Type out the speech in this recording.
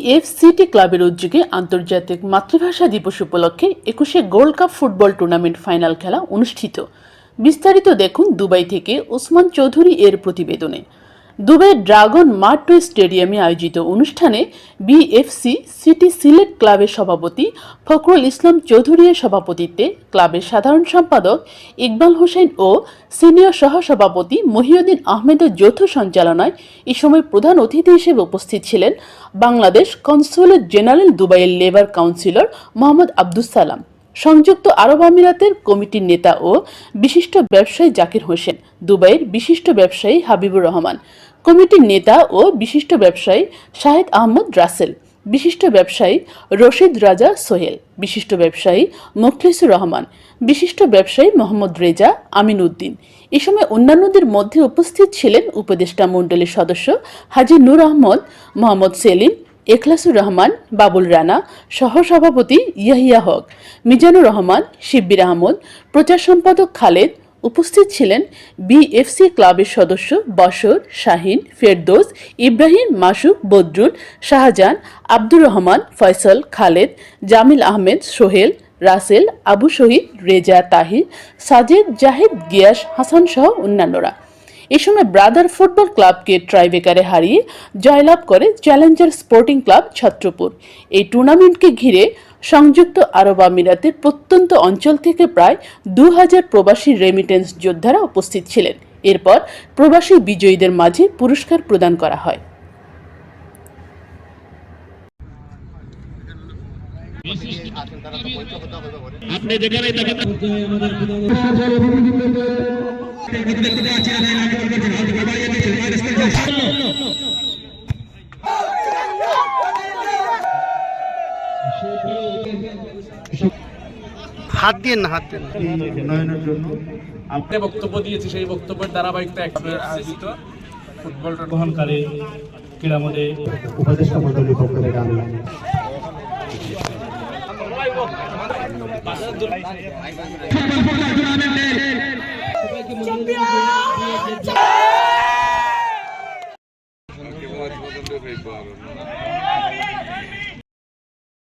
বিএফসিটি ক্লাবের উদ্যোগে আন্তর্জাতিক মাতৃভাষা দিবস উপলক্ষে একুশে gold cup football tournament final খেলা অনুষ্ঠিত। বিস্তারিত দেখুন দুবাই থেকে ওসমান চৌধুরী এর প্রতিবেদনে। দুবাইয়ের ড্রাগন মার্টো স্টেডিয়ামে আয়োজিত অনুষ্ঠানে বিএফসি সিটি সিলেট ক্লাবের সভাপতি ফখরুল ইসলাম চৌধুরীর সভাপতিত্বে ক্লাবের সাধারণ সম্পাদক ইকবাল হোসেন ও সিনিয়র সহসভাপতি মহিউদ্দিন আহমেদের যৌথ সঞ্চালনায় এ সময় প্রধান অতিথি হিসেবে উপস্থিত ছিলেন বাংলাদেশ কনসুলেট জেনারেল দুবাইয়ের লেবার কাউন্সিলর মোহাম্মদ আব্দুস সালাম। সংযুক্ত আরব আমিরাতের কমিটির নেতা ও বিশিষ্ট ব্যবসায়ী জাকির হোসেন, দুবাইয়ের বিশিষ্ট ব্যবসায়ী হাবিবুর রহমান, কমিটির নেতা ও বিশিষ্ট ব্যবসায়ী শাহেদ আহমদ রাসেল, বিশিষ্ট ব্যবসায়ী রশিদ রাজা সোহেল, বিশিষ্ট ব্যবসায়ী মুখলিসুর রহমান, বিশিষ্ট ব্যবসায়ী মোহাম্মদ রেজা আমিন উদ্দিন এ সময় অন্যান্যদের মধ্যে উপস্থিত ছিলেন উপদেষ্টা মণ্ডলীর সদস্য হাজি নূর আহমদ, মোহাম্মদ সেলিম এখলাসুর রহমান, বাবুল রানা, সহসভাপতি ইয়াহিয়া হক, মিজানুর রহমান, শিব্বির আহমদ, প্রচার সম্পাদক খালেদ, উপস্থিত ছিলেন বিএফসি ক্লাবের সদস্য বশর, শাহিন, ফেরদৌস, ইব্রাহিম মাসুক বদরুল, শাহজাহান, আব্দুর রহমান, ফয়সল, খালেদ, জামিল আহমেদ, সোহেল, রাসেল, আবু শহীদ, রেজা, তাহির, সাজেদ, জাহিদ, গিয়াস, হাসান সহ অন্যান্যরা। এ সময় ব্রাদার ফুটবল ক্লাবকে ট্রাইবেকারে হারিয়ে জয়লাভ করে চ্যালেঞ্জার স্পোর্টিং ক্লাব ছত্রপুর। এই টুর্নামেন্টকে ঘিরে সংযুক্ত আরব আমিরাতের প্রত্যন্ত অঞ্চল থেকে প্রায় দু হাজার প্রবাসী রেমিটেন্স যোদ্ধারা উপস্থিত ছিলেন। এরপর প্রবাসী বিজয়ীদের মাঝে পুরস্কার প্রদান করা হয়। আপনি যেখানে হাত দিয়ে না হাত দিয়ে উন্নয়নের জন্য আপনি বক্তব্য দিয়েছি সেই বক্তব্যের ধারাবাহিকতা আয়োজিত। ফুটবল গ্রহণকারী ক্রীড়ামোদে উপদেষ্টা মন্ডলীর পক্ষ থেকে আমি। Football do Rei